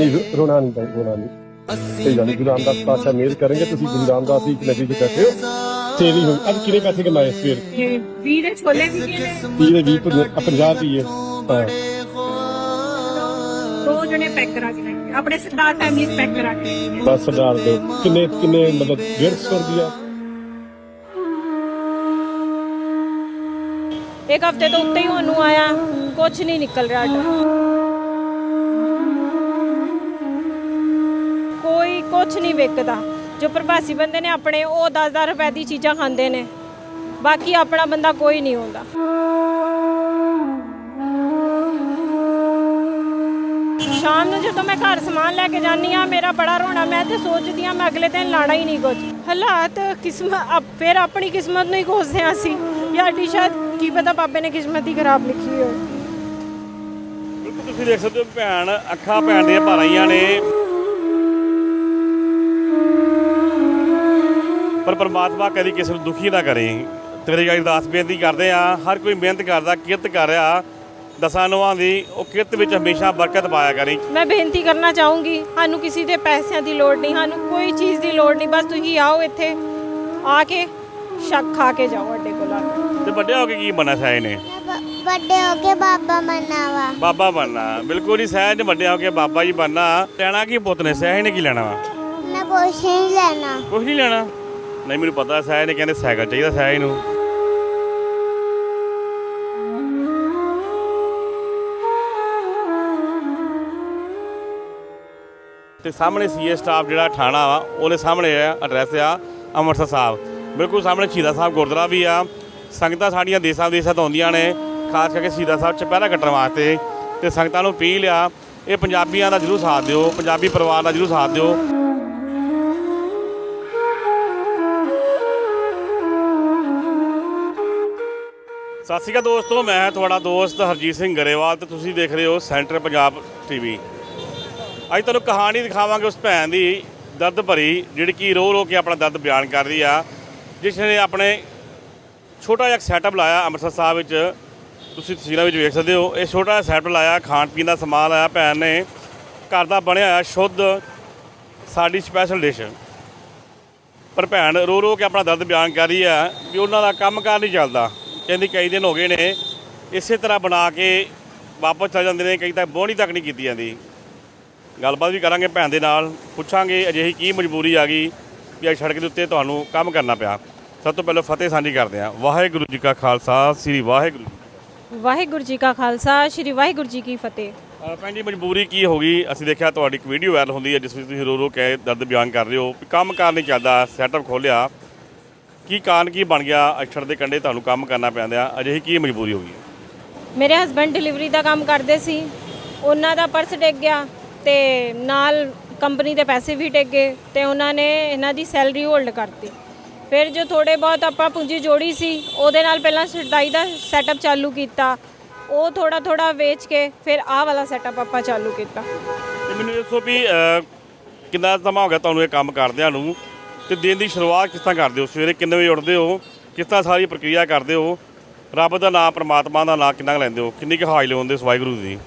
ਨਹੀਂ ਰੋਣਾ ਨਹੀਂ ਭਾਈ ਰੋਣਾ ਨਹੀਂ। ਕੋਈ ਗੱਲ ਗੁਰੂ ਰਾਮਦਾਸ ਪਾਤਸ਼ਾਹ ਮਿਹਰ ਕਰਨਗੇ ਤੁਸੀਂ ਗੁਰੂ ਰਾਮਦਾਸ ਦੀ ਨਦੀ 'ਚ ਬੈਠੇ ਹੋ। ਤੇ ਨਹੀਂ ਹੋਈ ਅੱਜ ਕਿੰਨੇ ਪੈਸੇ ਕਮਾਏ ਸਵੇਰ? ਇਹ ਵੀਹ ਦੇ ਛੋਲੇ ਵੀ ਕਿਹਨੇ 30 ਦੇ 20 50 ਰੁਪਏ ਹਾਂ। ਦੋ ਜਣੇ ਪੈਕ ਕਰਾ ਕੇ। ਆਪਣੇ ਸਰਦਾਰ ਫੈਮਿਲੀ ਪੈਕ ਕਰਾ ਕੇ ਲੈ ਗਏ। ਬਸ ਸਰਦਾਰ ਦੇ। ਕਿੰਨੇ ਕਿੰਨੇ ਮਤਲਬ 150 ਰੁਪਿਆ ਇੱਕ ਹਫ਼ਤੇ ਤੋਂ ਉੱਤੇ ਹੀ ਉਹਨੂੰ ਆਇਆ। ਕੁਝ ਨਹੀਂ ਨਿਕਲ ਰਿਹਾ। ਸਾਡਾ ਕੁਝ ਨਹੀਂ ਵਿਕਦਾ। ਜੋ ਪ੍ਰਵਾਸੀ ਬੰਦੇ ਨੇ ਆਪਣੇ, ਉਹ 10-10 ਰੁਪਏ ਦੀ ਚੀਜ਼ਾਂ ਖਾਂਦੇ ਨੇ। ਬਾਕੀ ਆਪਣਾ ਬੰਦਾ ਕੋਈ ਨਹੀਂ ਹੁੰਦਾ। ਸ਼ਾਮ ਨੂੰ ਜਦੋਂ ਮੈਂ ਘਰ ਸਮਾਨ ਲੈ ਕੇ ਜਾਂਦੀ ਆ ਮੇਰਾ ਬੜਾ ਰੋਣਾ। ਮੈਂ ਤੇ ਸੋਚਦੀ ਆ ਮੈਂ ਅਗਲੇ ਦਿਨ ਲਾਣਾ ਹੀ ਨਹੀਂ ਕੁਝ ਹਾਲਾਤ, ਕਿਸਮਤ ਫਿਰ ਆਪਣੀ ਕਿਸਮਤ ਨੂੰ ਹੀ ਕੋਸਦੇ ਆ ਅਸੀਂ। ਜਾਂ ਸ਼ਾਇਦ ਕੀ ਪਤਾ ਬਾਬੇ ਨੇ ਕਿਸਮਤ ਹੀ ਖਰਾਬ ਲਿਖੀ ਹੋਵੇ। ਬਿਲਕੁਲ ਤੁਸੀਂ ਦੇਖ ਸਕਦੇ ਹੋ, ਭੈਣ, ਅੱਖਾਂ ਭੈਣ ਦੀਆਂ ਭਰ ਨੇ। ਪਰ ਪਰਮਾਤਮਾ ਕਦੀ ਕਿਸੇ ਨੂੰ ਦੁਖੀ ਨਾ ਕਰੇ। ਤੇਰੇ ਗਾਈ ਅਰਦਾਸ ਬੇਨਤੀ ਕਰਦੇ ਆ ਹਰ ਕੋਈ ਮਿਹਨਤ ਕਰਦਾ ਕਿਰਤ ਕਰ ਰਿਹਾ ਦਸਾਂ ਨੋਆਂ ਦੀ ਉਹ ਕਿਰਤ ਵਿੱਚ ਹਮੇਸ਼ਾ ਬਰਕਤ ਪਾਇਆ ਕਰੀ। ਮੈਂ ਬੇਨਤੀ ਕਰਨਾ ਚਾਹੂੰਗੀ ਸਾਨੂੰ ਕਿਸੇ ਦੇ ਪੈਸਿਆਂ ਦੀ ਲੋੜ ਨਹੀਂ ਸਾਨੂੰ ਕੋਈ ਚੀਜ਼ ਦੀ ਲੋੜ ਨਹੀਂ ਬਸ ਤੁਸੀਂ ਆਓ ਇੱਥੇ ਆ ਕੇ ਸ਼ੱਕ ਖਾ ਕੇ ਜਾਓ ਅੱਡੇ ਕੋਲ ਆ ਕੇ। ਤੇ ਵੱਡੇ ਹੋ ਕੇ ਕੀ ਬਣਨਾ ਸਹਿਜ ਨੇ? ਬ- ਵੱਡੇ ਹੋ ਕੇ ਬਾਬਾ ਮੰਨਾ ਵਾ। ਬਾਬਾ ਬਣਨਾ ਬਿਲਕੁਲ ਹੀ ਸਹਿਜ ਨੇ ਵੱਡੇ ਹੋ ਕੇ ਬਾਬਾ ਜੀ ਬਣਨਾ। ਲੈਣਾ ਕੀ ਪੁੱਤ ਨੇ ਸਹਿਜ ਨੇ ਕੀ ਲੈਣਾ ਵਾ? ਮੈਂ ਕੁਛ ਨਹੀਂ ਲੈਣਾ। ਕੁਝ ਨਹੀਂ ਲੈਣਾ? ਨਹੀਂ, ਮੈਨੂੰ ਪਤਾ ਸਹਿਜ ਨੇ ਕਹਿੰਦੇ ਸਾਈਕਲ ਚਾਹੀਦਾ ਸਹਿਜ ਨੂੰ। ਤੇ ਸਾਹਮਣੇ ਸੀਏ ਸਟਾਫ ਜਿਹੜਾ ਥਾਣਾ ਵਾ, ਉਹਦੇ ਸਾਹਮਣੇ ਆ ਐਡਰੈਸ ਆ, ਅੰਮ੍ਰਿਤਸਰ ਸਾਹਿਬ। ਬਿਲਕੁਲ ਸਾਹਮਣੇ ਸ਼ਹੀਦਾਂ ਸਾਹਿਬ ਗੁਰਦੁਆਰਾ ਵੀ ਆ। ਸੰਗਤਾਂ ਸਾਡੀਆਂ ਦੇਸਾਂ ਵਿਦੇਸਾਂ ਤੋਂ ਆਉਂਦੀਆਂ ਨੇ, ਖਾਸ ਕਰਕੇ ਸ਼ਹੀਦਾਂ ਸਾਹਿਬ 'ਚ ਪਹਿਰਾ ਕੱਟਣ ਵਾਸਤੇ। ਤੇ ਸੰਗਤਾਂ ਨੂੰ ਅਪੀਲ ਆ, ਇਹ ਪੰਜਾਬੀਆਂ ਦਾ ਜਰੂਰ ਸਾਥ ਦਿਓ, ਪੰਜਾਬੀ ਪਰਿਵਾਰ ਦਾ ਜਰੂਰ ਸਾਥ ਦਿਓ। ਸਤਿ ਸ਼੍ਰੀ ਅਕਾਲ ਦੋਸਤੋ, ਮੈਂ ਤੁਹਾਡਾ ਦੋਸਤ ਹਰਜੀਤ ਸਿੰਘ ਗਰੇਵਾਲ ਤੇ ਤੁਸੀਂ ਦੇਖ ਰਹੇ ਹੋ ਸੈਂਟਰ ਪੰਜਾਬ ਟੀਵੀ। ਅੱਜ ਤੁਹਾਨੂੰ ਕਹਾਣੀ ਦਿਖਾਵਾਂਗੇ ਉਸ ਭੈਣ ਦੀ ਦਰਦ ਭਰੀ, ਜਿਹੜੀ ਕਿ ਰੋ ਰੋ ਕੇ ਆਪਣਾ ਦਰਦ ਬਿਆਨ ਕਰ ਰਹੀ ਆ, ਜਿਸ ਨੇ ਆਪਣੇ ਛੋਟਾ ਜਿਹਾ ਸੈਟਅਪ ਲਾਇਆ ਅੰਮ੍ਰਿਤਸਰ ਸਾਹਿਬ ਵਿੱਚ। ਤੁਸੀਂ ਤਸਵੀਰਾਂ ਵਿੱਚ ਵੇਖ ਸਕਦੇ ਹੋ, ਇਹ ਛੋਟਾ ਜਿਹਾ ਸੈਟਅਪ ਲਾਇਆ, ਖਾਣ ਪੀਣ ਦਾ ਸਮਾਨ ਲਾਇਆ ਭੈਣ ਨੇ। ਘਰ ਦਾ ਬਣਿਆ ਹੋਇਆ ਸ਼ੁੱਧ ਸਾਡੀ ਸਪੈਸ਼ਲ ਡਿਸ਼ ਪਰ ਭੈਣ ਰੋ ਰੋ ਕੇ ਆਪਣਾ ਦਰਦ ਬਿਆਨ ਕਰ ਰਹੀ ਆ ਵੀ ਉਹਨਾਂ ਦਾ ਕੰਮਕਾਰ ਨਹੀਂ ਚੱਲਦਾ। ਕਹਿੰਦੀ ਕਈ ਦਿਨ ਹੋ ਗਏ ਨੇ ਇਸੇ ਤਰ੍ਹਾਂ ਬਣਾ ਕੇ ਵਾਪਸ ਚਲ ਜਾਂਦੇ ਨੇ ਕਈ ਤਾਂ ਬੋਣੀ ਤੱਕ ਨਹੀਂ ਕੀਤੀ ਜਾਂਦੀ। ਗੱਲਬਾਤ ਵੀ ਕਰਾਂਗੇ ਭੈਣ ਦੇ ਨਾਲ ਪੁੱਛਾਂਗੇ ਅਜਿਹੀ ਕੀ ਮਜਬੂਰੀ ਆ ਗਈ ਵੀ ਅੱਜ ਸੜਕ ਦੇ ਉੱਤੇ ਤੁਹਾਨੂੰ ਕੰਮ ਕਰਨਾ ਪਿਆ। ਸਭ ਤੋਂ ਪਹਿਲਾਂ ਫਤਿਹ ਸਾਂਝੀ ਕਰਦੇ ਹਾਂ। ਵਾਹਿਗੁਰੂ ਜੀ ਕਾ ਖਾਲਸਾ ਸ੍ਰੀ ਵਾਹਿਗੁਰੂ। ਵਾਹਿਗੁਰੂ ਜੀ ਕਾ ਖਾਲਸਾ ਸ੍ਰੀ ਵਾਹਿਗੁਰੂ ਜੀ ਕੀ ਫਤਿਹ। ਭੈਣ ਜੀ ਮਜਬੂਰੀ ਕੀ ਹੋ ਗਈ? ਅਸੀਂ ਦੇਖਿਆ ਤੁਹਾਡੀ ਇੱਕ ਵੀਡੀਓ ਵਾਇਰਲ ਹੁੰਦੀ ਹੈ ਜਿਸ ਵਿੱਚ ਤੁਸੀਂ ਰੋ ਰੋ ਕੇ ਦਰਦ ਬਿਆਨ ਕਰ ਰਹੇ ਹੋ ਕੰਮ ਕਾਰ ਨਹੀਂ ਚੱਲਦਾ ਸੈਟਅਪ ਖੋਲਿਆ ਕੀ ਕਾਰਨ ਕੀ ਬਣ ਗਿਆ ਅਛੜ ਦੇ ਕੰਢੇ ਤੁਹਾਨੂੰ ਕੰਮ ਕਰਨਾ ਪੈਂਦਾ ਅਜਿਹੀ ਕੀ ਮਜਬੂਰੀ ਹੋ ਗਈ? ਮੇਰੇ ਹਸਬੰਡ ਡਿਲੀਵਰੀ ਦਾ ਕੰਮ ਕਰਦੇ ਸੀ। ਉਹਨਾਂ ਦਾ ਪਰਸ ਡਿੱਗ ਗਿਆ ਤੇ ਨਾਲ ਕੰਪਨੀ ਦੇ ਪੈਸੇ ਵੀ ਡਿੱਗ ਗਏ ਤੇ ਉਹਨਾਂ ਨੇ ਇਹਨਾਂ ਦੀ ਸੈਲਰੀ ਹੋਲਡ ਕਰਤੀ। ਫਿਰ ਜੋ ਥੋੜੇ ਬਹੁਤ ਆਪਾਂ ਪੂੰਜੀ ਜੋੜੀ ਸੀ ਉਹਦੇ ਨਾਲ ਪਹਿਲਾਂ ਸਿਲਾਈ ਦਾ ਸੈਟਅਪ ਚਾਲੂ ਕੀਤਾ। ਉਹ ਥੋੜਾ ਥੋੜਾ ਵੇਚ ਕੇ ਫਿਰ ਆਹ ਵਾਲਾ ਸੈਟਅਪ ਆਪਾਂ ਚਾਲੂ ਕੀਤਾ। ਮੈਨੂੰ ਇਹ ਦੱਸੋ ਵੀ ਕਿੰਨਾ ਸਮਾਂ ਹੋ ਗਿਆ ਤੁਹਾਨੂੰ ਇਹ ਕੰਮ ਕਰਦਿਆਂ ਨੂੰ? ਤੇ ਦਿਨ ਦੀ ਸ਼ੁਰੂਆਤ ਕਿਸ ਤਰ੍ਹਾਂ ਕਰਦੇ ਹੋ? ਸਵੇਰੇ ਕਿੰਨੇ ਵਜੇ ਉੱਠਦੇ ਹੋ? ਕਿਸ ਤਰ੍ਹਾਂ ਸਾਰੀ ਪ੍ਰਕਿਰਿਆ ਕਰਦੇ ਹੋ? ਰੱਬ ਦਾ ਨਾਮ, ਪ੍ਰਮਾਤਮਾ ਦਾ ਨਾਮ ਕਿੰਨਾ ਕੁ ਲੈਂਦੇ ਹੋ? ਕਿੰਨੀ ਕੁ ਹਾਜ਼ਰੀ ਲਾਉਂਦੇ ਹੋ ਵਾਹਿਗੁਰੂ ਦੀ?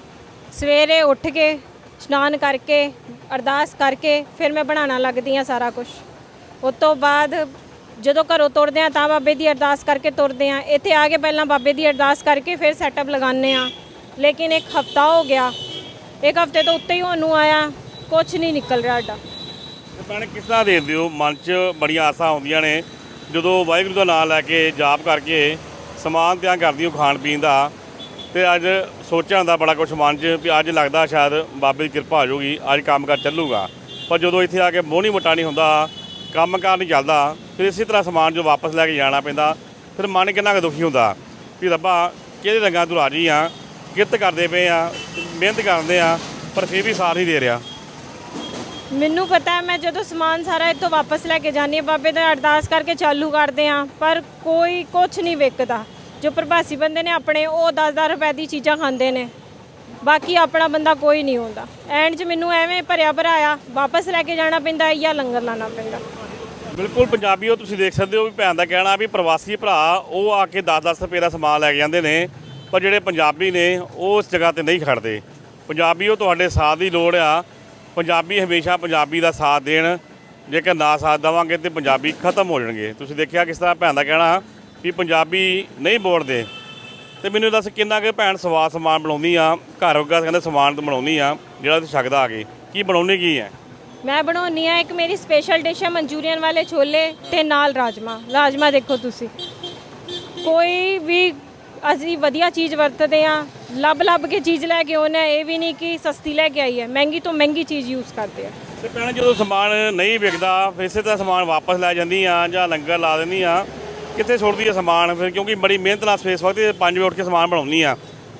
ਸਵੇਰੇ ਉੱਠ ਕੇ, ਇਸ਼ਨਾਨ ਕਰਕੇ, ਅਰਦਾਸ ਕਰਕੇ, ਫਿਰ ਮੈਂ ਬਣਾਉਣਾ ਲੱਗਦੀ ਆ ਸਾਰਾ ਕੁਝ ਉਸ ਤੋਂ ਬਾਅਦ ਜਦੋਂ ਘਰੋਂ ਤੁਰਦੇ ਆ ਤਾਂ ਬਾਬੇ ਦੀ ਅਰਦਾਸ ਕਰਕੇ ਤੁਰਦੇ ਆ ਇੱਥੇ ਆ ਕੇ ਪਹਿਲਾਂ ਬਾਬੇ ਦੀ ਅਰਦਾਸ ਕਰਕੇ ਫਿਰ ਸੈਟਅਪ ਲਗਾਉਂਦੇ ਆ ਲੇਕਿਨ ਇੱਕ ਹਫਤਾ ਹੋ ਗਿਆ। ਇੱਕ ਹਫ਼ਤੇ ਤੋਂ ਉੱਤੇ ਹੀ ਉਹਨੂੰ ਆਇਆ। ਕੁਝ ਨਹੀਂ ਨਿਕਲ ਰਿਹਾ ਸਾਡਾ। ਭੈਣੇ, ਕਿਸ ਤਰ੍ਹਾਂ ਦੇਖਦੇ ਹੋ? ਮਨ 'ਚ ਬੜੀਆਂ ਆਸਾਂ ਆਉਂਦੀਆਂ ਨੇ। ਜਦੋਂ ਵਾਹਿਗੁਰੂ ਦਾ ਨਾਮ ਲੈ ਕੇ ਜਾਪ ਕਰਕੇ ਸਮਾਨ ਤਿਆਰ ਕਰਦੀ ਹੋ ਖਾਣ ਪੀਣ ਦਾ, ਤੇ ਅੱਜ ਸੋਚਿਆ ਹੁੰਦਾ ਬੜਾ ਕੁਝ ਮਨ 'ਚ ਵੀ ਅੱਜ ਲੱਗਦਾ ਸ਼ਾਇਦ ਬਾਬੇ ਦੀ ਕਿਰਪਾ ਹੋ ਜਾਊਗੀ ਅੱਜ ਕੰਮ ਕੰਮਕਾਰ ਚੱਲੂਗਾ। ਪਰ ਜਦੋਂ ਇੱਥੇ ਆ ਕੇ ਮੋਹਣੀ ਮੋਟਾ ਨਹੀਂ ਹੁੰਦਾ ਕੰਮ ਕਾਰ ਨਹੀਂ ਚੱਲਦਾ, ਫਿਰ ਇਸੇ ਤਰ੍ਹਾਂ ਸਮਾਨ ਜੋ ਵਾਪਸ ਲੈ ਕੇ ਜਾਣਾ ਪੈਂਦਾ, ਫਿਰ ਮਨ ਕਿੰਨਾ ਕੁ ਦੁਖੀ ਹੁੰਦਾ। ਵੀ ਰੱਬਾ ਕਿਹਦੇ ਰੰਗਾਂ ਤੂੰ ਰਾਜੀ ਆ? ਕਿਰਤ ਕਰਦੇ ਪਏ ਆ, ਮਿਹਨਤ ਕਰਦੇ ਆ, ਪਰ ਫਿਰ ਵੀ ਸਾਥ ਨਹੀਂ ਦੇ ਰਿਹਾ। ਮੈਨੂੰ ਪਤਾ ਹੈ, ਮੈਂ ਜਦੋਂ ਸਮਾਨ ਸਾਰਾ ਇੱਥੋਂ ਵਾਪਸ ਲੈ ਕੇ ਜਾਂਦੀ ਹਾਂ, ਬਾਬੇ ਦਾ ਅਰਦਾਸ ਕਰਕੇ ਚਾਲੂ ਕਰਦੇ ਹਾਂ, ਪਰ ਕੋਈ ਕੁਝ ਨਹੀਂ ਵਿਕਦਾ। ਜੋ ਪ੍ਰਵਾਸੀ ਬੰਦੇ ਨੇ ਆਪਣੇ, ਉਹ 10-10 ਰੁਪਏ ਦੀ ਚੀਜ਼ਾਂ ਖਾਂਦੇ ਨੇ। ਬਾਕੀ ਆਪਣਾ ਬੰਦਾ ਕੋਈ ਨਹੀਂ ਹੁੰਦਾ। ਐਂਡ 'ਚ ਮੈਨੂੰ ਐਵੇਂ ਭਰਿਆ ਭਰਾਇਆ, ਵਾਪਸ ਲੈ ਕੇ ਜਾਣਾ ਪੈਂਦਾ ਹੈ ਜਾਂ ਲੰਗਰ ਲਾਣਾ ਪੈਂਦਾ। ਬਿਲਕੁਲ ਪੰਜਾਬੀਓ ਤੁਸੀਂ ਦੇਖ ਸਕਦੇ ਹੋ ਵੀ ਭੈਣ ਦਾ ਕਹਿਣਾ ਵੀ ਪ੍ਰਵਾਸੀ ਭਰਾ, ਉਹ ਆ ਕੇ 10-10 ਰੁਪਏ ਦਾ ਸਮਾਨ ਲੈ ਕੇ ਜਾਂਦੇ ਨੇ, ਪਰ ਜਿਹੜੇ ਪੰਜਾਬੀ ਨੇ, ਉਹ ਉਸ ਜਗ੍ਹਾ ਤੇ ਨਹੀਂ ਖੜਦੇ। ਪੰਜਾਬੀਓ ਤੁਹਾਡੇ ਸਾਥ ਦੀ ਲੋੜ ਆ ਪੰਜਾਬੀ ਹਮੇਸ਼ਾ ਪੰਜਾਬੀ ਦਾ ਸਾਥ ਦੇਣ, ਜੇਕਰ ਨਾ ਸਾਥ ਦੇਵਾਂਗੇ ਤੇ ਪੰਜਾਬੀ ਖਤਮ ਹੋ ਜਾਣਗੇ। ਤੁਸੀਂ ਦੇਖਿਆ ਕਿਸ ਤਰ੍ਹਾਂ ਭੈਣ ਦਾ ਕਹਿਣਾ ਵੀ ਪੰਜਾਬੀ ਨਹੀਂ ਬੋਲਦੇ। ਤੇ ਮੈਨੂੰ ਦੱਸ ਕਿੰਨਾ ਕੁ ਭੈਣ ਸਵਾਦ ਸਮਾਨ ਬਣਾਉਂਦੀ ਆ, ਘਰ ਵਰਗਾ ਕਹਿੰਦੇ ਸਮਾਨ ਬਣਾਉਂਦੀ ਆ, ਜਿਹੜਾ ਤੁਸੀਂ ਛਕਦਾ ਆ ਕੇ। ਕੀ ਬਣਾਉਣੀ ਕੀ ਹੈ? ਮੈਂ ਬਣਾਉਣੀ ਆ ਇੱਕ ਮੇਰੀ ਸਪੈਸ਼ਲ ਡਿਸ਼ ਹੈ ਮਨਚੂਰੀਅਨ ਵਾਲੇ ਛੋਲੇ ਤੇ ਨਾਲ ਰਾਜਮਾ। ਰਾਜਮਾ ਦੇਖੋ ਤੁਸੀਂ। ਕੋਈ ਵੀ ਅਸੀਂ ਵਧੀਆ ਚੀਜ਼ ਵਰਤਦੇ ਆ ਲੱਭ ਲੱਭ ਕੇ ਚੀਜ਼ ਲੈ ਕੇ ਆਉਂਦੇ ਹਾਂ ਇਹ ਵੀ ਨਹੀਂ ਕਿ ਸਸਤੀ ਲੈ ਕੇ ਆਈ ਹੈ। ਮਹਿੰਗੀ ਤੋਂ ਮਹਿੰਗੀ ਚੀਜ਼ ਯੂਜ਼ ਕਰਦੇ ਆ। ਤੇ ਭੈਣ ਜਦੋਂ ਸਮਾਨ ਨਹੀਂ ਵਿਕਦਾ ਫਿਰ ਇਸੇ ਤਰ੍ਹਾਂ ਸਮਾਨ ਵਾਪਸ ਲੈ ਜਾਂਦੀ ਆ ਜਾਂ ਲੰਗਰ ਲਾ ਦਿੰਦੀ ਆ ਕਿੱਥੇ ਸੁੱਟਦੀ ਆ ਸਮਾਨ? ਫਿਰ ਕਿਉਂਕਿ ਬੜੀ ਮਿਹਨਤ ਨਾਲ ਸਵੇਸ ਵਕਤ 5 ਵਜੇ ਉੱਠ ਕੇ ਸਮਾਨ ਬਣਾਉਂਦੀ ਆ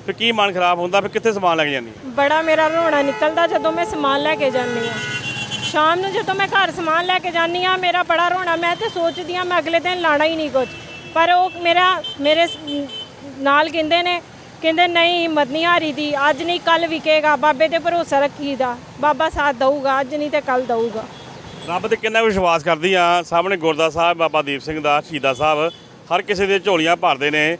ਫਿਰ ਕੀ ਮਨ ਖਰਾਬ ਹੁੰਦਾ? ਫਿਰ ਕਿੱਥੇ ਸਮਾਨ ਲੈ ਕੇ ਜਾਂਦੀ? ਬੜਾ ਮੇਰਾ ਰੋਣਾ ਨਿਕਲਦਾ ਜਦੋਂ ਮੈਂ ਸਮਾਨ ਲੈ ਕੇ ਜਾਂਦੀ ਆ। ਸ਼ਾਮ ਨੂੰ ਜਦੋਂ ਮੈਂ ਘਰ ਸਮਾਨ ਲੈ ਕੇ ਜਾਂਦੀ ਆ ਮੇਰਾ ਬੜਾ ਰੋਣਾ। ਮੈਂ ਤੇ ਸੋਚਦੀ ਆ ਮੈਂ ਅਗਲੇ ਦਿਨ ਲਾਣਾ ਹੀ ਨਹੀਂ ਕੁਝ ਪਰ ਉਹ ਮੇਰਾ ਮੇਰੇ ਨਾਲ ਕਹਿੰਦੇ ਨੇ ਕਹਿੰਦੇ ਨਹੀਂ ਹਿੰਮਤ ਨਹੀਂ ਹਾਰੀ ਦੀ, ਅੱਜ ਨਹੀਂ ਕੱਲ ਵਿਕੇਗਾ। ਬਾਬੇ ਤੇ ਭਰੋਸਾ ਰੱਖੀਦਾ। ਬਾਬਾ ਸਾਥ ਦਊਗਾ, ਅੱਜ ਨਹੀਂ ਤੇ ਕੱਲ ਦਊਗਾ। ਰੱਬ ਤੇ ਕਿੰਨਾ ਵਿਸ਼ਵਾਸ ਕਰਦੀ ਆ। ਸਾਹਮਣੇ ਗੁਰਦਾ ਸਾਹਿਬ, ਬਾਬਾ ਦੀਪ ਸਿੰਘ ਦਾ, ਸ਼ਹੀਦਾ ਸਾਹਿਬ। ਹਰ ਕਿਸੇ ਦੇ ਝੋਲੀਆਂ ਭਰਦੇ ਨੇ।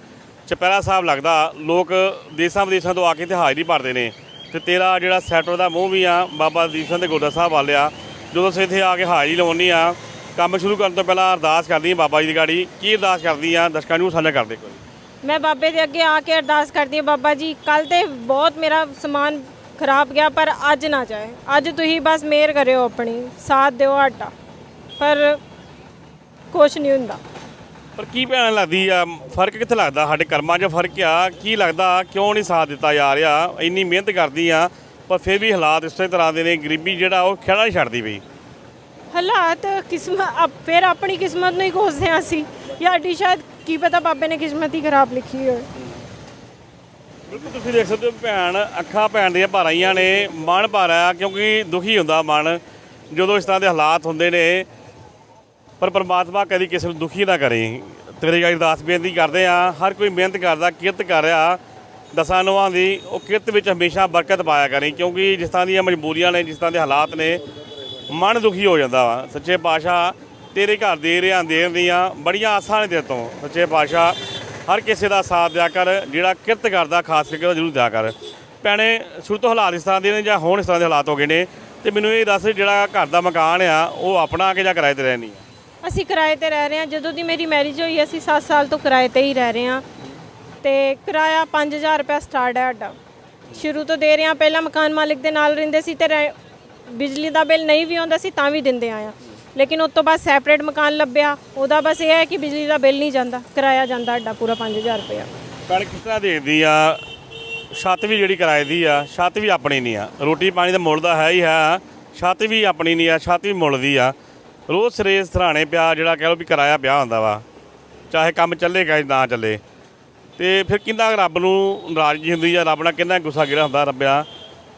ਚਪੈਰਾ ਸਾਹਿਬ ਲੱਗਦਾ, ਲੋਕ ਦੇਸਾਂ ਵਿਦੇਸ਼ਾਂ ਤੋਂ ਆ ਕੇ ਤੇ ਹਾਜ਼ਰੀ ਭਰਦੇ ਨੇ। ਤੇ ਤੇਰਾ ਜਿਹੜਾ ਸੈਟਰ ਦਾ ਮੂੰਹ ਵੀ ਆ, ਬਾਬਾ ਦੀਪ ਸਿੰਘ ਦੇ ਗੁਰਦਾ ਸਾਹਿਬ ਵਾਲਿਆ ਜਦੋਂ ਅਸੀਂ ਇੱਥੇ ਆ ਕੇ ਹਾਜ਼ਰੀ ਲਾਉਣੀ ਆ, ਕੰਮ ਸ਼ੁਰੂ ਕਰਨ ਤੋਂ ਪਹਿਲਾਂ ਅਰਦਾਸ ਕਰਦੀ ਆ ਬਾਬਾ ਜੀ ਦੀ ਗਾੜੀ। ਕੀ ਅਰਦਾਸ ਕਰਦੀ ਆ? ਦਰਸ਼ਕਾਂ ਨੂੰ ਸਾਂਝਾ ਕਰਦੇ ਕੋਈ। ਮੈਂ ਬਾਬੇ ਦੇ ਅੱਗੇ ਆ ਕੇ ਅਰਦਾਸ ਕਰਦੀ ਹਾਂ ਬਾਬਾ ਜੀ ਕੱਲ ਤੇ ਬਹੁਤ ਮੇਰਾ ਸਮਾਨ ਖਰਾਬ ਗਿਆ ਪਰ ਅੱਜ ਨਾ ਜਾਏ। ਅੱਜ ਤੁਸੀਂ ਬਸ ਮਿਹਰ ਕਰਿਓ ਆਪਣੀ ਸਾਥ ਦਿਓ ਸਾਡਾ ਪਰ ਕੁਛ ਨਹੀਂ ਹੁੰਦਾ। ਪਰ ਕੀ ਭੈਣ ਲੱਗਦੀ ਆ? ਫ਼ਰਕ ਕਿੱਥੇ ਲੱਗਦਾ? ਸਾਡੇ ਕਰਮਾਂ 'ਚ ਫ਼ਰਕ ਆ। ਕੀ ਲੱਗਦਾ? ਕਿਉਂ ਨਹੀਂ ਸਾਥ ਦਿੱਤਾ ਜਾ ਰਿਹਾ? ਇੰਨੀ ਮਿਹਨਤ ਕਰਦੀ ਆ ਪਰ ਫਿਰ ਵੀ ਹਾਲਾਤ ਇਸੇ ਤਰ੍ਹਾਂ ਦੇ ਨੇ। ਗਰੀਬੀ ਜਿਹੜਾ ਉਹ ਖਹਿੜਾ ਨਹੀਂ ਛੱਡਦੀ ਪਈ। ਹਾਲਾਤ ਕਿਸਮਤ ਫਿਰ ਆਪਣੀ ਕਿਸਮਤ ਨੂੰ ਹੀ ਕੋਸਦੇ ਹਾਂ ਅਸੀਂ। ਸਾਡੀ ਸ਼ਾਇਦ ਕੀ ਪਤਾ ਬਾਬੇ ਨੇ ਕਿਸਮਤ ਹੀ ਖਰਾਬ ਲਿਖੀ ਹੋਵੇ। ਬਿਲਕੁਲ ਤੁਸੀਂ ਦੇਖ ਸਕਦੇ ਹੋ ਭੈਣ, ਅੱਖਾਂ ਭੈਣ ਦੀਆਂ ਭਰ ਆਈਆਂ ਨੇ ਮਨ ਭਰ ਆਇਆ ਕਿਉਂਕਿ ਦੁਖੀ ਹੁੰਦਾ ਮਨ ਜਦੋਂ ਇਸ ਤਰ੍ਹਾਂ ਦੇ ਹਾਲਾਤ ਹੁੰਦੇ ਨੇ, ਪਰ ਪਰਮਾਤਮਾ ਕਦੀ ਕਿਸੇ ਨੂੰ ਦੁਖੀ ਨਾ ਕਰੇ। ਤੇਰੇ ਗਾੜੀ ਅਰਦਾਸ ਬੇਨਤੀ ਕਰਦੇ ਆ, ਹਰ ਕੋਈ ਮਿਹਨਤ ਕਰਦਾ, ਕਿਰਤ ਕਰ ਰਿਹਾ, ਦਸਾਂ ਨੋਆਂ ਦੀ, ਉਹ ਕਿਰਤ ਵਿੱਚ ਹਮੇਸ਼ਾ ਬਰਕਤ ਪਾਇਆ ਕਰੇ, ਕਿਉਂਕਿ ਜਿਸ ਤਰ੍ਹਾਂ ਦੀਆਂ ਮਜਬੂਰੀਆਂ ਨੇ, ਜਿਸ ਤਰ੍ਹਾਂ ਦੇ ਹਾਲਾਤ ਨੇ, ਮਨ ਦੁਖੀ ਹੋ ਜਾਂਦਾ ਵਾ। ਸੱਚੇ ਪਾਤਸ਼ਾਹ ਤੇਰੇ ਘਰ ਦੇ ਰਿਆਂ ਦੇਣ ਦੀਆਂ ਬੜੀਆਂ ਆਸਾਂ ਨੇ ਤੇਰੇ ਤੋਂ। ਸੱਚੇ ਪਾਤਸ਼ਾਹ, ਹਰ ਕਿਸੇ ਦਾ ਸਾਥ ਦਿਆ ਕਰ, ਜਿਹੜਾ ਕਿਰਤ ਕਰਦਾ, ਖਾਸ ਕਰਕੇ ਉਹ ਜ਼ਰੂਰ ਦਿਆ ਕਰ। ਭੈਣੇ, ਸ਼ੁਰੂ ਤੋਂ ਹਾਲਾਤ ਇਸ ਤਰ੍ਹਾਂ ਦੇ ਨੇ ਜਾਂ ਹੁਣ ਇਸ ਤਰ੍ਹਾਂ ਦੇ ਹਾਲਾਤ ਹੋ ਗਏ ਨੇ, ਤੇ ਮੈਨੂੰ ਇਹ ਦੱਸ ਜਿਹੜਾ ਘਰ ਦਾ ਮਕਾਨ ਆ, ਉਹ ਆਪਣਾ ਕਿ ਜਾਂ ਕਿਰਾਏ ਤੇ ਰਹਿਣੀ ਆ? ਅਸੀਂ ਕਿਰਾਏ ਤੇ ਰਹਿ ਰਹੇ ਹਾਂ। ਜਦੋਂ ਦੀ ਮੇਰੀ ਮੈਰਿਜ ਹੋਈ, ਅਸੀਂ 7 ਸਾਲ ਤੋਂ ਕਿਰਾਏ ਤੇ ਹੀ ਰਹਿ ਰਹੇ ਹਾਂ। ਤੇ ਕਿਰਾਇਆ 5000 ਰੁਪਏ ਸਟਾਰਟ ਹੈ ਸਾਡਾ। ਸ਼ੁਰੂ ਤੋਂ ਦੇ ਰਹੇ ਹਾਂ। ਪਹਿਲਾਂ ਮਕਾਨ ਮਾਲਿਕ ਦੇ ਨਾਲ ਰਹਿੰਦੇ ਸੀ ਤੇ ਰਹਿ- ਬਿਜਲੀ ਦਾ ਬਿੱਲ ਨਹੀਂ ਵੀ ਆਉਂਦਾ ਸੀ, ਤਾਂ ਵੀ ਦਿੰਦੇ ਆਏ ਲੇਕਿਨ ਉਸ ਤੋਂ ਬਾਅਦ ਸੈਪਰੇਟ ਮਕਾਨ ਲੱਭਿਆ। ਉਹਦਾ ਬਸ ਇਹ ਹੈ ਕਿ ਬਿਜਲੀ ਦਾ ਬਿੱਲ ਨਹੀਂ ਜਾਂਦਾ। ਕਿਰਾਇਆ ਜਾਂਦਾ ਸਾਡਾ ਪੂਰਾ 5000 ਰੁਪਏ ਭੈਣ ਕਿਸ ਤਰ੍ਹਾਂ ਦੇਖਦੀ ਆ? ਛੱਤ ਵੀ ਜਿਹੜੀ ਕਿਰਾਏ ਦੀ ਆ, ਛੱਤ ਵੀ ਆਪਣੀ ਨਹੀਂ ਆ। ਰੋਟੀ ਪਾਣੀ ਦਾ ਮੁੱਲ ਦਾ ਹੈ ਹੀ ਹੈ। ਛੱਤ ਵੀ ਆਪਣੀ ਨਹੀਂ ਆ, ਛੱਤ ਵੀ ਮੁੱਲ ਦੀ ਆ। ਰੋਜ਼ ਸਰੇ ਸਰਾਣੇ ਪਿਆ, ਜਿਹੜਾ ਕਹਿ ਲਓ ਵੀ ਕਿਰਾਇਆ ਪਿਆ ਹੁੰਦਾ ਵਾ। ਚਾਹੇ ਕੰਮ ਚੱਲੇਗਾ ਜਾਂ ਨਾ ਚੱਲੇ। ਤੇ ਫਿਰ ਕਿੰਨਾ ਕੁ ਰੱਬ ਨੂੰ ਨਾਰਾਜ਼ਗੀ ਹੁੰਦੀ ਆ? ਰੱਬ ਨਾਲ ਕਿੰਨਾ ਕੁ ਗੁੱਸਾ ਗਿਰਾ ਹੁੰਦਾ ਰੱਬਿਆ?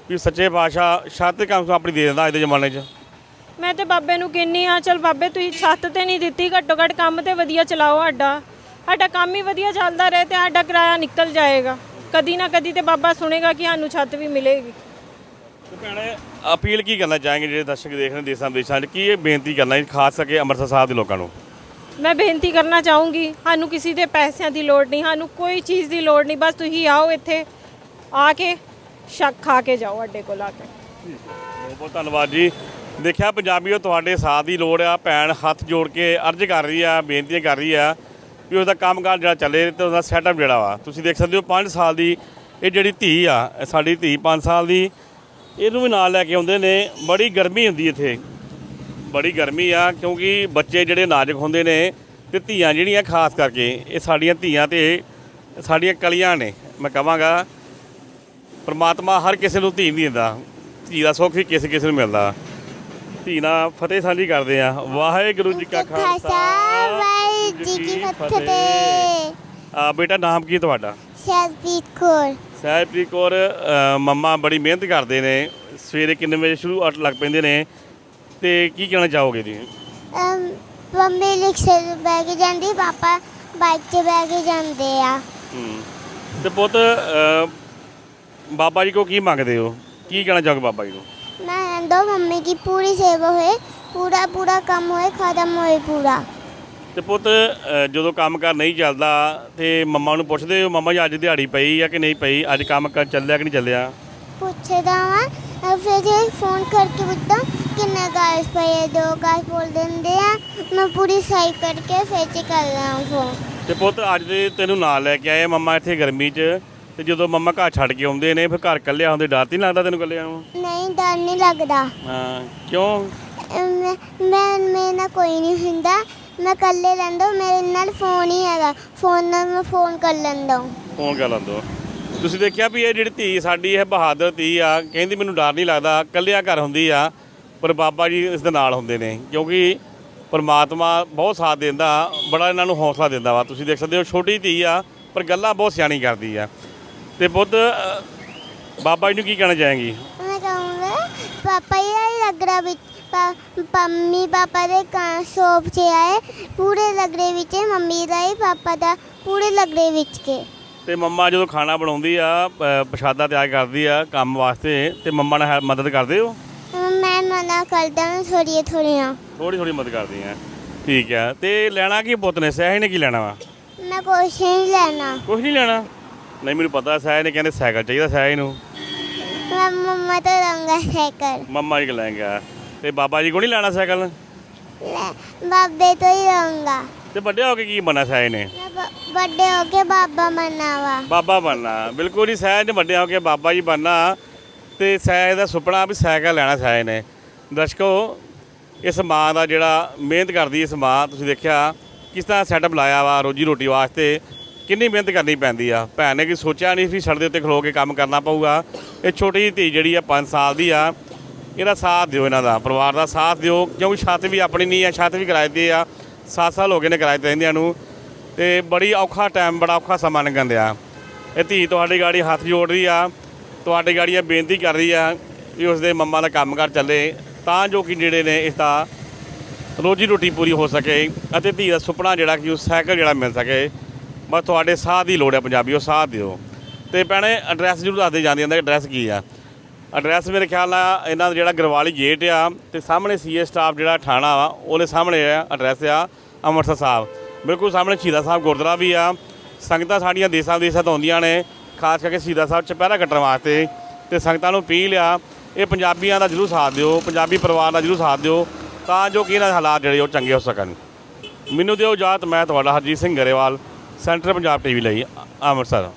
ਵੀ ਸੱਚੇ ਪਾਤਸ਼ਾਹ, ਛੱਤ ਕੰਮ ਤੋਂ ਆਪਣੀ ਦੇ ਦਿੰਦਾ ਅੱਜ ਦੇ ਜ਼ਮਾਨੇ 'ਚ। ਮੈਂ ਤੇ ਬਾਬੇ ਨੂੰ ਕਹਿੰਨੀ ਆ ਚਲ ਬਾਬੇ ਤੁਸੀਂ ਛੱਤ ਤੇ ਨਹੀਂ ਦਿੱਤੀ ਘੱਟੋ ਘੱਟ ਕੰਮ ਤੇ ਵਧੀਆ ਚਲਾਓ ਸਾਡਾ। ਸਾਡਾ ਕੰਮ ਹੀ ਵਧੀਆ ਚੱਲਦਾ ਰਹੇ ਤੇ ਸਾਡਾ ਕਿਰਾਇਆ ਨਿਕਲ ਜਾਏਗਾ। ਕਦੀ ਨਾ ਕਦੀ ਤੇ ਬਾਬਾ ਸੁਣੇਗਾ ਕਿ ਸਾਨੂੰ ਛੱਤ ਵੀ ਮਿਲੇਗੀ। ਤੇ ਭੈਣੇ ਅਪੀਲ ਕੀ ਕਰਨਾ ਚਾਹਾਂਗੇ ਜਿਹੜੇ ਦਰਸ਼ਕ ਦੇਖ ਰਹੇ ਦੇਸਾਂ ਵਿਦੇਸ਼ਾਂ 'ਚ ਕੀ ਇਹ ਬੇਨਤੀ ਕਰਨਾ ਖਾਸ ਕਰਕੇ ਅੰਮ੍ਰਿਤਸਰ ਸਾਹਿਬ ਦੇ ਲੋਕਾਂ ਨੂੰ? ਮੈਂ ਬੇਨਤੀ ਕਰਨਾ ਚਾਹੂੰਗੀ ਸਾਨੂੰ ਕਿਸੇ ਦੇ ਪੈਸਿਆਂ ਦੀ ਲੋੜ ਨਹੀਂ ਸਾਨੂੰ ਕੋਈ ਚੀਜ਼ ਦੀ ਲੋੜ ਨਹੀਂ ਬਸ ਤੁਸੀਂ ਆਓ ਇੱਥੇ ਆ ਕੇ ਸ਼ੱਕ ਖਾ ਕੇ ਜਾਓ ਅੱਡੇ ਕੋਲ ਆ ਕੇ। ਬਹੁਤ ਬਹੁਤ ਧੰਨਵਾਦ ਜੀ। ਦੇਖਿਆ ਪੰਜਾਬੀਓ, ਤੁਹਾਡੇ ਸਾਥ ਦੀ ਲੋੜ ਆ, ਭੈਣ ਹੱਥ ਜੋੜ ਕੇ ਅਰਜ਼ ਕਰ ਰਹੀ ਆ, ਬੇਨਤੀਆਂ ਕਰ ਰਹੀ ਆ ਵੀ ਉਹਦਾ ਕੰਮਕਾਰ ਜਿਹੜਾ ਚੱਲੇ ਤੇ ਉਹਦਾ ਸੈਟਅਪ ਜਿਹੜਾ ਵਾ। ਤੁਸੀਂ ਦੇਖ ਸਕਦੇ ਹੋ 5 ਸਾਲ ਦੀ ਇਹ ਜਿਹੜੀ ਧੀ ਆ, ਇਹ ਸਾਡੀ ਧੀ 5 ਸਾਲ ਦੀ, ਇਹਨੂੰ ਵੀ ਨਾਲ ਲੈ ਕੇ ਆਉਂਦੇ ਨੇ। ਬੜੀ ਗਰਮੀ ਹੁੰਦੀ ਇੱਥੇ। ਬੜੀ ਗਰਮੀ ਆ, ਕਿਉਂਕਿ ਬੱਚੇ ਜਿਹੜੇ ਨਾਜ਼ੁਕ ਹੁੰਦੇ ਨੇ ਤੇ ਧੀਆਂ ਜਿਹੜੀਆਂ ਖਾਸ ਕਰਕੇ, ਇਹ ਸਾਡੀਆਂ ਧੀਆਂ ਤੇ ਸਾਡੀਆਂ ਕਲੀਆਂ ਨੇ। ਮੈਂ ਕਹਾਂਗਾ ਪਰਮਾਤਮਾ ਹਰ ਕਿਸੇ ਨੂੰ ਧੀ ਨਹੀਂ ਦਿੰਦਾ। ਧੀ ਦਾ ਸੁੱਖ ਵੀ ਕਿਸੇ ਕਿਸੇ ਨੂੰ ਮਿਲਦਾ। ਧੀ ਨਾਲ ਫਤਿਹ ਸਾਂਝੀ ਕਰਦੇ ਆ ਵਾਹਿਗੁਰੂ ਜੀ ਕਾ ਖਾਲਸਾ। ਵਾਹਿਗੁਰੂ ਜੀ ਕੀ ਫਤਿਹ। ਆ ਬੇਟਾ ਨਾਮ ਕੀ ਤੁਹਾਡਾ? ਸ਼ਰਦੀਪ ਕੌਰ। ਸਹਿਬਪ੍ਰੀਤ ਕੌਰ ਅ, ਮੰਮਾ ਬੜੀ ਮਿਹਨਤ ਕਰਦੇ ਨੇ। ਸਵੇਰੇ ਕਿੰਨੇ ਵਜੇ ਸ਼ੁਰੂ ਅੱਠ ਲੱਗ ਪੈਂਦੇ ਨੇ। ਤੇ ਕੀ ਕਹਿਣਾ ਚਾਹੋਗੇ ਜੀ? ਅਮ, ਮੰਮੀ ਰਿਕਸ਼ੇ ਤੇ ਬਹਿ ਕੇ ਜਾਂਦੀ ਪਾਪਾ ਬਾਈਕ ਤੇ ਬਹਿ ਕੇ ਜਾਂਦੇ ਆ। ਹੂੰ। ਤੇ ਪੁੱਤ ਅ, ਬਾਬਾ ਜੀ ਕੋ ਕੀ ਮੰਗਦੇ ਹੋ? ਕੀ ਕਹਿਣਾ ਚਾਹੋਗੇ ਬਾਬਾ ਜੀ ਨੂੰ मैं दो मम्मी की पूरी सेवा होए पूरा पूरा काम होए खत्म होए पूरा ਤੇ ਪੁੱਤ ਅ, ਜਦੋਂ ਕੰਮ ਕਰ ਨਹੀਂ ਚੱਲਦਾ ਤੇ ਮੰਮਾ ਨੂੰ ਪੁੱਛਦੇ ਹੋ ਮੰਮਾ ਜੀ ਅੱਜ ਦਿਹਾੜੀ ਪਈ ਆ ਕਿ ਨਹੀਂ ਪਈ ਅੱਜ ਕੰਮ ਕਰ ਚੱਲਿਆ ਕਿ ਨਹੀਂ ਚੱਲਿਆ ਪੁੱਛਦਾ ਵਾਂ ਅਹ ਫਿਰ ਜੇ ਫੋਨ ਕਰਕੇ ਪੁੱਛਦਾ ਕਿੰਨੇ ਗਾਇਸ ਪਏ ਦੋ ਗਾਇਸ ਬੋਲ ਦਿੰਦੇ ਆ ਮੈਂ ਪੂਰੀ ਸਹੀ ਕਰਕੇ ਫਿਰ ਚ ਕਰਦਾ ਫੋਨ ਤੇ ਪੁੱਤ ਅੱਜ ਦੇ ਤੈਨੂੰ ਨਾਲ ਲੈ ਕੇ ਆਏ ਆ ਮੰਮਾ ਇੱਥੇ ਗਰਮੀ 'ਚ ਤੇ ਜਦੋਂ ਮੰਮਾ ਘਰ ਛੱਡ ਕੇ ਆਉਂਦੇ ਨੇ ਫਿਰ ਘਰ ਇਕੱਲਿਆਂ ਹੁੰਦੇ ਡਰ ਨਹੀਂ ਲੱਗਦਾ ਤੈਨੂੰ ਇਕੱਲਿਆਂ ਨੂੰ? ਨਹੀਂ ਡਰ ਨਹੀਂ ਲੱਗਦਾ। ਹਾਂ ਕਿਉਂ? ਮੈਂ ਮੈਂ ਮੇਰੇ ਨਾਲ ਕੋਈ ਨਹੀਂ ਹੁੰਦਾ। ਮੈਂ ਇਕੱਲੇ ਰਹਿੰਦਾ ਮੇਰੇ ਨਾਲ ਫੋਨ ਹੀ ਹੈਗਾ। ਫੋਨ ਨਾਲ ਮੈਂ ਫੋਨ ਕਰ ਲੈਂਦਾ ਫੋਨ ਕਰ ਲੰਦੋ ਤੁਸੀਂ ਦੇਖਿਆ ਵੀ ਇਹ ਜਿਹੜੀ ਧੀ ਸਾਡੀ ਇਹ ਬਹਾਦਰ ਧੀ ਆ ਕਹਿੰਦੀ ਮੈਨੂੰ ਡਰ ਨਹੀਂ ਲੱਗਦਾ ਇਕੱਲਿਆਂ ਘਰ ਹੁੰਦੀ ਆ ਪਰ ਬਾਬਾ ਜੀ ਇਸ ਦੇ ਨਾਲ ਹੁੰਦੇ ਨੇ। ਕਿਉਂਕਿ ਪਰਮਾਤਮਾ ਬਹੁਤ ਸਾਥ ਦਿੰਦਾ ਬੜਾ ਇਹਨਾਂ ਨੂੰ ਹੌਸਲਾ ਦਿੰਦਾ ਵਾ। ਤੁਸੀਂ ਦੇਖ ਸਕਦੇ ਹੋ ਛੋਟੀ ਧੀ ਆ ਪਰ ਗੱਲਾਂ ਬਹੁਤ ਸਿਆਣੀ ਕਰਦੀ ਆ। ਤੇ ਬੁੱਧ ਅ, ਬਾਬਾ ਜੀ ਨੂੰ ਕੀ ਕਹਿਣਾ ਚਾहेंगी ਮੈਂ ਕਹੂੰਗਾ ਪਾਪਾ ਇਹ ਲੱਗੜਾ ਵਿੱਚ ਪਾ- ਪੰਮੀ ਪਾਪਾ ਦੇ ਕਾਂ ਸ਼ੋਪ 'ਚ ਆਏ ਪੂਰੇ ਲੱਗੜੇ ਵਿੱਚ ਮੰਮੀ ਦਾ ਹੀ ਪਾਪਾ ਦਾ ਪੂਰੇ ਲੱਗੜੇ ਵਿੱਚ ਕੇ। ਤੇ ਮੰਮਾ ਜਦੋਂ ਖਾਣਾ ਬਣਾਉਂਦੀ ਆ ਅ, ਪ੍ਰਸ਼ਾਦਾ ਤਿਆਰ ਕਰਦੀ ਆ ਕੰਮ ਵਾਸਤੇ ਤੇ ਮੰਮਾ ਨਾਲ ਹੈ- ਮਦਦ ਕਰਦੇ ਹੋ? ਮੈਂ ਮਨਾ ਕਰਦਾ ਹਾਂ ਥੋੜੀਆਂ ਥੋੜੀਆਂ ਥੋੜੀ ਥੋੜੀ ਮਦਦ ਕਰਦੀ ਆ। ਠੀਕ ਆ ਤੇ ਲੈਣਾ ਕੀ ਪੁੱਤ ਨੇ? ਸਹਿਜ ਨੇ ਕੀ ਲੈਣਾ ਵਾ? ਮੈਂ ਕੁਛ ਨਹੀਂ ਲੈਣਾ। ਕੁਝ ਨਹੀਂ ਲੈਣਾ? ਨਹੀਂ ਮੈਨੂੰ ਪਤਾ ਸਹਿਜ ਨੇ ਕਹਿੰਦੇ ਸਾਈਕਲ ਚਾਹੀਦਾ ਸਹਿਜ ਨੂੰ। ਮੈਂ ਮੰਮਾ ਤੋਂ ਲੰਗਾ ਸਾਈਕਲ। ਮੰਮਾ ਜੀ ਕੋ ਲੈਂਗਾ ਤੇ ਬਾਬਾ ਜੀ ਕੋ ਨਹੀਂ ਲੈਣਾ ਸਾਈਕਲ? ਲੈ ਬਾਬੇ ਤੋਂ ਹੀ ਲੰਗਾ ਤੇ ਵੱਡੇ ਹੋ ਕੇ ਕੀ ਬਣਨਾ ਸਹਿਜ ਨੇ? ਮੈਂ ਬ- ਵੱਡੇ ਹੋ ਕੇ ਬਾਬਾ ਮਨਾਵਾ ਬਾਬਾ ਬਣਨਾ। ਬਿਲਕੁਲ ਹੀ ਸਹਿਜ ਨੇ ਵੱਡੇ ਹੋ ਕੇ ਬਾਬਾ ਜੀ ਬਣਨਾ। ਤੇ ਸਹਿਜ ਦਾ ਸੁਪਨਾ ਵੀ ਸਾਈਕਲ ਲੈਣਾ ਸਹਿਜ ਨੇ। ਦਰਸ਼ਕੋ ਇਸ ਮਾਂ ਦਾ ਜਿਹੜਾ ਮਿਹਨਤ ਕਰਦੀ ਇਸ ਮਾਂ ਤੁਸੀਂ ਦੇਖਿਆ ਕਿਸ ਤਰ੍ਹਾਂ ਸੈਟਅਪ ਲਾਇਆ ਵਾ ਰੋਜੀ ਰੋਟੀ ਵਾਸਤੇ। ਕਿੰਨੀ ਮਿਹਨਤ ਕਰਨੀ ਪੈਂਦੀ ਆ? ਭੈਣ ਨੇ ਕਿ ਸੋਚਿਆ ਨਹੀਂ ਸੀ ਸੜਕ ਦੇ ਉੱਤੇ ਖਲੋ ਕੇ ਕੰਮ ਕਰਨਾ ਪਊਗਾ? ਇਹ ਛੋਟੀ ਜਿਹੀ ਧੀ ਜਿਹੜੀ ਆ 5 ਸਾਲ ਦੀ ਆ, ਇਹਦਾ ਸਾਥ ਦਿਓ ਇਹਨਾਂ ਦਾ, ਪਰਿਵਾਰ ਦਾ ਸਾਥ ਦਿਓ, ਕਿਉਂਕਿ ਛੱਤ ਵੀ ਆਪਣੀ ਨਹੀਂ ਆ, ਛੱਤ ਵੀ ਕਿਰਾਏ ਤੇ ਆ। 7 ਸਾਲ ਹੋ ਗਏ ਨੇ ਕਿਰਾਏ ਤੇ ਰਹਿੰਦਿਆਂ ਨੂੰ, ਤੇ ਬੜੀ ਔਖਾ ਟਾਈਮ ਬੜਾ ਔਖਾ ਸਮਾਂ ਲੰਘਣ ਦਿਆ। ਇਹ ਧੀ ਤੁਹਾਡੀ ਗਾੜੀ ਹੱਥ ਜੋੜ ਰਹੀ ਆ, ਤੁਹਾਡੀ ਗਾੜੀ ਇਹ ਬੇਨਤੀ ਕਰ ਰਹੀ ਆ ਵੀ ਉਸ ਦੇ ਮੰਮਾ ਦਾ ਕੰਮਕਾਰ ਚੱਲੇ, ਤਾਂ ਜੋ ਕਿ ਜਿਹੜੇ ਨੇ ਇਸ ਦਾ ਰੋਜੀ ਰੋਟੀ ਪੂਰੀ ਹੋ ਸਕੇ ਅਤੇ ਧੀ ਦਾ ਸੁਪਨਾ ਜਿਹੜਾ ਕਿ ਉਹ ਸਾਈਕਲ ਜਿਹੜਾ ਮਿਲ ਸਕੇ। ਬਸ ਤੁਹਾਡੇ ਸਾਥ ਦੀ ਲੋੜ ਹੈ ਪੰਜਾਬੀਓ ਸਾਥ ਦਿਓ। ਤੇ ਭੈਣੇ ਐਡਰੈਸ ਜ਼ਰੂਰ ਦੱਸਦੇ ਜਾਂਦੇ ਜਾਂਦੇ ਐਡਰੈਸ ਕੀ ਆ। ਐਡਰੈਸ ਮੇਰੇ ਖਿਆਲ ਆ ਇਹਨਾਂ ਦਾ ਜਿਹੜਾ ਗਰਵਾਲੀ ਗੇਟ ਆ, ਤੇ ਸਾਹਮਣੇ ਸੀਏ ਸਟਾਫ ਜਿਹੜਾ ਥਾਣਾ ਵਾ, ਉਹਦੇ ਸਾਹਮਣੇ ਆ ਐਡਰੈਸ ਆ ਅੰਮ੍ਰਿਤਸਰ ਸਾਹਿਬ। ਬਿਲਕੁਲ ਸਾਹਮਣੇ ਸ਼ਹੀਦਾਂ ਸਾਹਿਬ ਗੁਰਦੁਆਰਾ ਵੀ ਆ। ਸੰਗਤਾਂ ਸਾਡੀਆਂ ਦੇਸਾਂ ਵਿਦੇਸਾਂ ਤੋਂ ਆਉਂਦੀਆਂ ਨੇ, ਖਾਸ ਕਰਕੇ ਸ਼ਹੀਦਾਂ ਸਾਹਿਬ ਚੁਪਹਿਰਾ ਕੱਟਣ ਵਾਸਤੇ। ਤੇ ਸੰਗਤਾਂ ਨੂੰ ਅਪੀਲ ਆ, ਇਹ ਪੰਜਾਬੀਆਂ ਦਾ ਜ਼ਰੂਰ ਸਾਥ ਦਿਓ, ਪੰਜਾਬੀ ਪਰਿਵਾਰ ਦਾ ਜ਼ਰੂਰ ਸਾਥ ਦਿਓ, ਤਾਂ ਜੋ ਕਿ ਇਹਨਾਂ ਦੇ ਹਾਲਾਤ ਜਿਹੜੇ ਉਹ ਚੰਗੇ ਹੋ ਸਕਣ। ਮੈਨੂੰ ਦਿਓ ਇਜਾਜ਼ਤ, ਮੈਂ ਤੁਹਾਡਾ ਹਰਜੀਤ ਸਿੰਘ ਗਰੇਵਾਲ। ਸੈਂਟਰ ਪੰਜਾਬ ਟੀਵੀ ਲਈ ਅੰਮ੍ਰਿਤਸਰ।